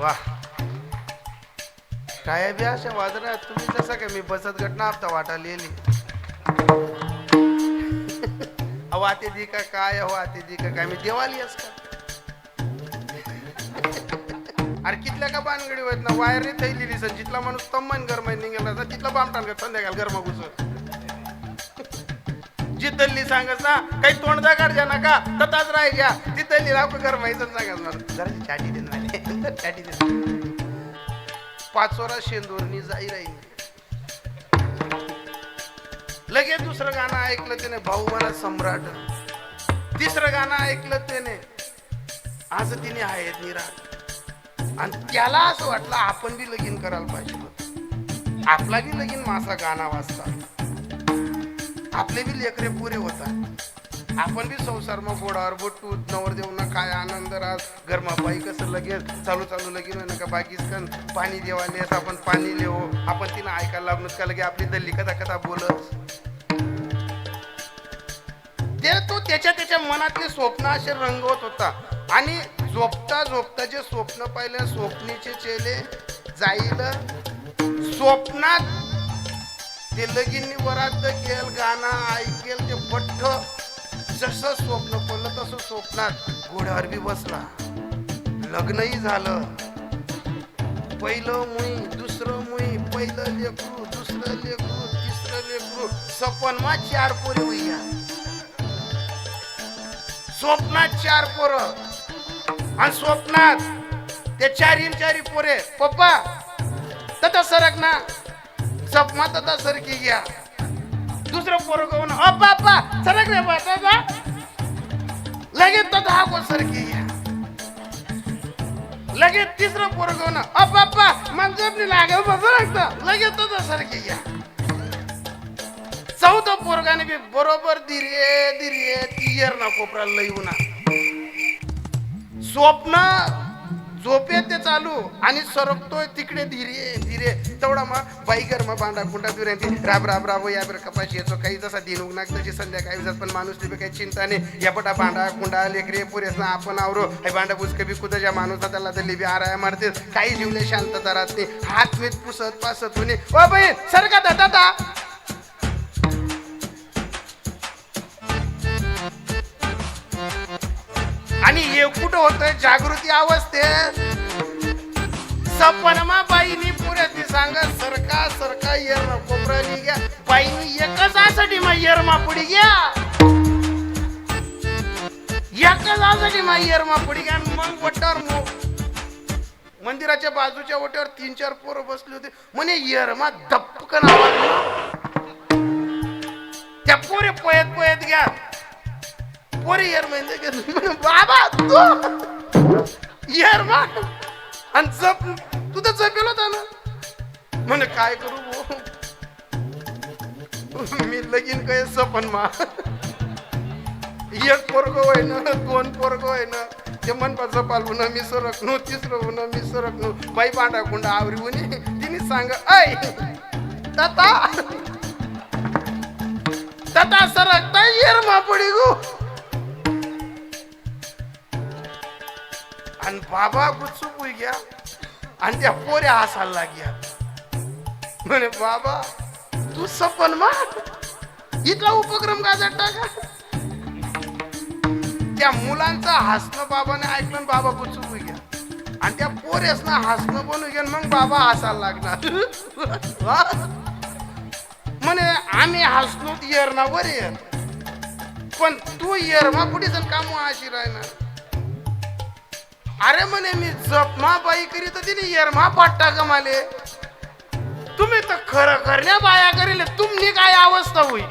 वा. काय बी अशा वादनात तुम्ही जसा काय मी बचत घटना आपता वाटा लिहिली वाते दी का काय वाते दी का काय मी देवाली अस अरे कितल्या का बानगडी होत ना वायर रे थैली दिसन जिथला माणूस तम्मन गरम निघाला ना तिथला बामटान का संध्याकाळ गरमा घुसत जिद्दल्ली सांगस ना काही तोंडदा काढजा नका तताच राहिल्या तिथली राव गरमाईचं सांगस ना जरा. चाटी दे ना चाटी दे पाचोरा शेंदूरनी जाई राहील. लगेच दुसरं गाणं ऐकलं त्याने भाऊ मला सम्राट. तिसरं गाणं ऐकलं त्याने आज तिने आहेत निराट आणि त्याला असं वाटलं आपण बी लगीन करायला पाहिजे आपला बी लगीन माझा गाणा वाजता. आपले बी लेकरे पुरे होतात. आपण बी संसार मग गोडावर बोटू नवर देऊ ना काय आनंद राहत गरमा बाई कसं लगेच चालू चालू लगेच होईना का बाकीच कन. पाणी देवालेस आपण पाणी लेवो आपण तिनं ऐकायला लागलो का लगे आपली दल्ली कथा कथा बोलत. ते तो त्याच्या त्याच्या मनातले स्वप्न असे रंगवत होता. आणि झोपता झोपता जे स्वप्न पाहिले स्वप्नीचे चेले जाईल स्वप्नात ते लगीन वरात स्वप्नात घोड्यावर बी बसला. लग्नही झालं. पहिलं मुई दुसरं मुई पहिलं लेकरू दुसरं लेकरू तिसरं लेकरू. सपनमा चार पोरे भैया. स्वप्नात चार पोरं. आणि स्वप्नात ते चारी चारी पोरे. पप्पा तथा सरक ना. सपमा तथा सरकी घ्या. दुसरं पोरं कहून अ बाप्पा सरक रे बा. लगेच तथा हा कोण सरकी घ्या लगेच तिसरं पोरं कहून अ बाप्पा मन जपणी लागेल बा सरकतं लगेच तथा सरकी घ्या चौथं पोरगाने बी बरोबर धीरे धीरे तियर ना कोपरा लई उन्हा स्वप्न झोपे ते चालू आणि सरकतोय तिकडे धीरे धीरे. तेवढा मग बाई मग बांधा कुंडा दुर्यांती राब राब राब या बरं कपाशी येतो. काही जसा दिन उगनाक तशी संध्याकाळी जात. पण माणूस तिथे काही चिंता नाही या पटा भांडा कुंडा लेकरे पुरेस ना आपण आवरो. हे बांडा पुसक बी कुदाच्या माणूस ना त्याला तर लिबी आराया मारते काही जीवले शांतता राहत नाही. हात मीत पुसत पासत होणे. ओ बाई सरका दादा हे कुठं होतंय जागृती अवस्थेत सपनमा बाईनी पुऱ्यातली सांगा सरका सरका येर कोपराली घ्या बाईनी एकच आसाठी मा येर मापुडी घ्या. एकच आसाठी मा येर मापुडी घ्या मग वटावर मो मंदिराच्या बाजूच्या ओट्यावर तीन चार पोरं बसले होते. म्हणे येरमा दपकन आवाज त्या पोरे पोयत पोयत घ्या. पोरी येर म्हणजे घेतली. बाबा तू इयर मा आणि जप तू तर जपेल होता ना म्हणे काय करू भो? मी लगीन काय सपन मा एक पोरग होय ना दोन पोरग होय ना ते मनपा जपाल होणं मी सरकनो तिसरं होणं मी सरकनो बाई पांडा कुंडा आवरी होणे तिने सांग ऐ तता तता सरकता येर मा पडी गो आणि बाबा गुत्सुक होई गया आणि त्या पोऱ्या हसायला लाग्या म्हणे बाबा तू सपन मा इथला उपक्रम का टाका. त्या मुलांचं हसणं बाबाने ऐकलं बाबा गुपचूप होई गया आणि त्या पोऱ्यासनं हसणं बनू घ्या मग बाबा हसायला लागणार. म्हणे आम्ही हसलो येर ना बरे पण तू येर मा कुठे जण काम अशी राहणार. अरे म्हणे मी जपमा बाई करी तर तिने येरमा पाट्टा कमाले तुम्ही तर खरं करण्या बाया करील तुमनी काय अवस्था होईल